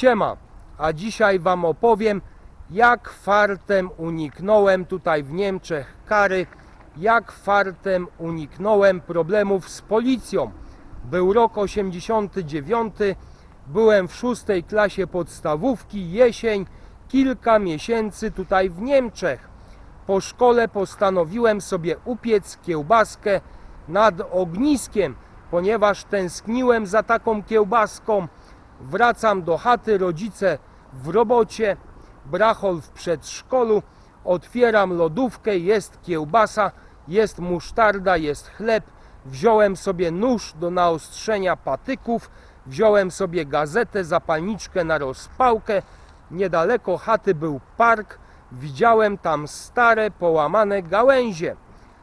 Siema, a dzisiaj Wam opowiem, jak fartem uniknąłem tutaj w Niemczech kary, jak fartem uniknąłem problemów z policją. Był rok 89, byłem w szóstej klasie podstawówki, jesień, kilka miesięcy tutaj w Niemczech. Po szkole postanowiłem sobie upiec kiełbaskę nad ogniskiem, ponieważ tęskniłem za taką kiełbaską. Wracam do chaty, rodzice w robocie, brachol w przedszkolu, otwieram lodówkę, jest kiełbasa, jest musztarda, jest chleb. Wziąłem sobie nóż do naostrzenia patyków, wziąłem sobie gazetę, zapalniczkę na rozpałkę. Niedaleko chaty był park, widziałem tam stare, połamane gałęzie.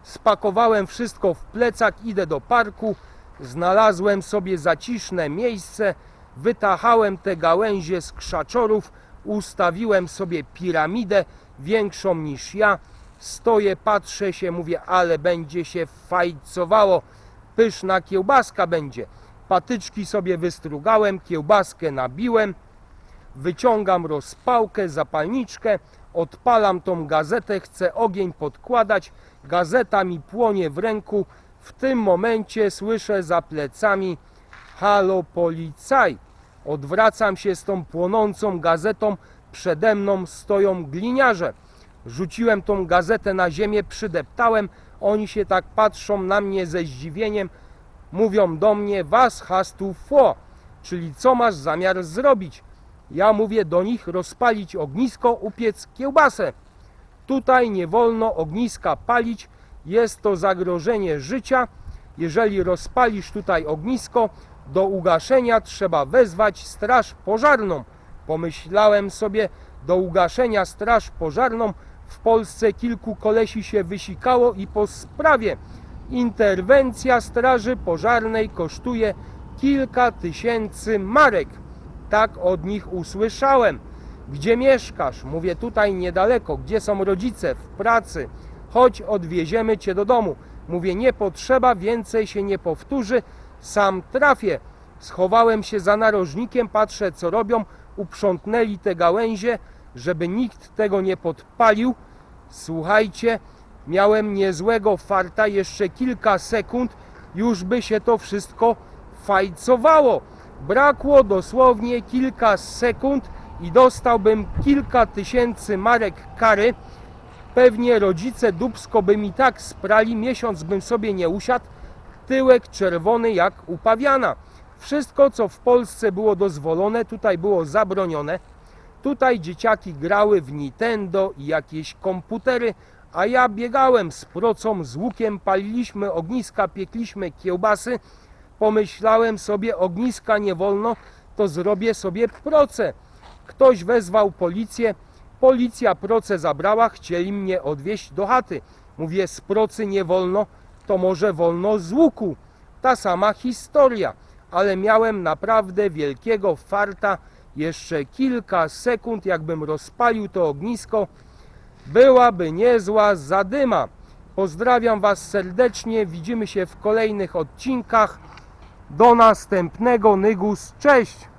Spakowałem wszystko w plecak, idę do parku, znalazłem sobie zaciszne miejsce, wytachałem te gałęzie z krzaczorów, ustawiłem sobie piramidę większą niż ja. Stoję, patrzę się, mówię, ale będzie się fajcowało, pyszna kiełbaska będzie. Patyczki sobie wystrugałem, kiełbaskę nabiłem, wyciągam rozpałkę, zapalniczkę, odpalam tą gazetę, chcę ogień podkładać, gazeta mi płonie w ręku. W tym momencie słyszę za plecami halo policaj. Odwracam się z tą płonącą gazetą, przede mną stoją gliniarze. Rzuciłem tą gazetę na ziemię, przydeptałem, oni się tak patrzą na mnie ze zdziwieniem, mówią do mnie, was hast du vor, czyli co masz zamiar zrobić? Ja mówię do nich rozpalić ognisko, upiec kiełbasę. Tutaj nie wolno ogniska palić, jest to zagrożenie życia. Jeżeli rozpalisz tutaj ognisko, do ugaszenia trzeba wezwać straż pożarną. Pomyślałem sobie, do ugaszenia straż pożarną w Polsce kilku kolesi się wysikało i po sprawie interwencja straży pożarnej kosztuje kilka tysięcy marek. Tak od nich usłyszałem. Gdzie mieszkasz? Mówię tutaj niedaleko. Gdzie są rodzice? W pracy. Chodź, odwieziemy cię do domu. Mówię, nie potrzeba, więcej się nie powtórzy. Sam trafię. Schowałem się za narożnikiem, patrzę co robią. Uprzątnęli te gałęzie, żeby nikt tego nie podpalił. Słuchajcie, miałem niezłego farta, jeszcze kilka sekund, już by się to wszystko fajcowało. Brakło dosłownie kilka sekund i dostałbym kilka tysięcy marek kary. Pewnie rodzice dubsko by mi tak sprali, miesiąc bym sobie nie usiadł, tyłek czerwony jak u pawiana. Wszystko, co w Polsce było dozwolone, tutaj było zabronione. Tutaj dzieciaki grały w Nintendo i jakieś komputery, a ja biegałem z procą, z łukiem, paliliśmy ogniska, piekliśmy kiełbasy. Pomyślałem sobie, ogniska nie wolno, to zrobię sobie proce. Ktoś wezwał policję, policja proce zabrała, chcieli mnie odwieźć do chaty. Mówię, z procy nie wolno, to może wolno z łuku. Ta sama historia, ale miałem naprawdę wielkiego farta. Jeszcze kilka sekund, jakbym rozpalił to ognisko, byłaby niezła zadyma. Pozdrawiam Was serdecznie, widzimy się w kolejnych odcinkach. Do następnego, Nygus, cześć!